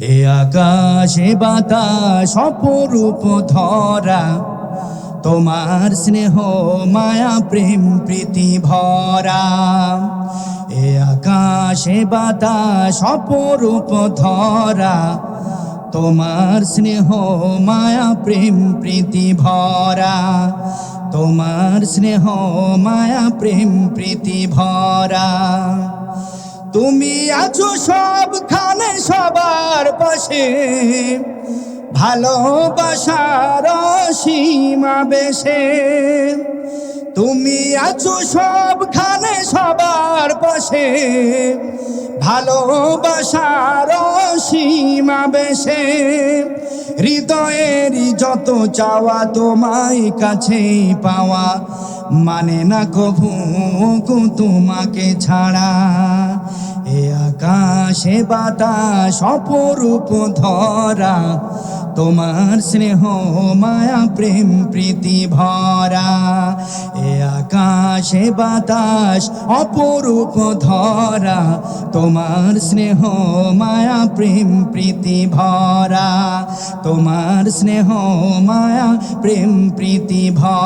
এ আকাশে বাতাস, অপরূপ ধরা। তোমার স্নেহ, মায়া, প্রেম, প্রীতি ভরা। এ আকাশে বাতাস, অপরূপ ধরা। তোমার স্নেহ, মায়া, প্রেম, প্রীতি ভরা। তোমার স্নেহ, মায়া, প্রেম, প্রীতি ভরা। তুমি আছো সবখানে পাশে ভালোবাসার সীমা বেশে। তুমি আছো সবখানে সবার পাশে, ভালোবাসার সীমা বেশে। হৃদয়েরই যত চাওয়া তোমায় কাছে পাওয়া মানে না কভু তোমাকে ছাড়া। এ আকাশে বাতাস অপরূপ ধরা। তোমার স্নেহ, মায়া, প্রেম, প্রীতি ভরা। এ আকাশে বাতাস, অপরূপ ধরা। তোমার স্নেহ, মায়া, প্রেম, প্রীতি ভরা। তোমার স্নেহ, মায়া, প্রেম, প্রীতি ভরা।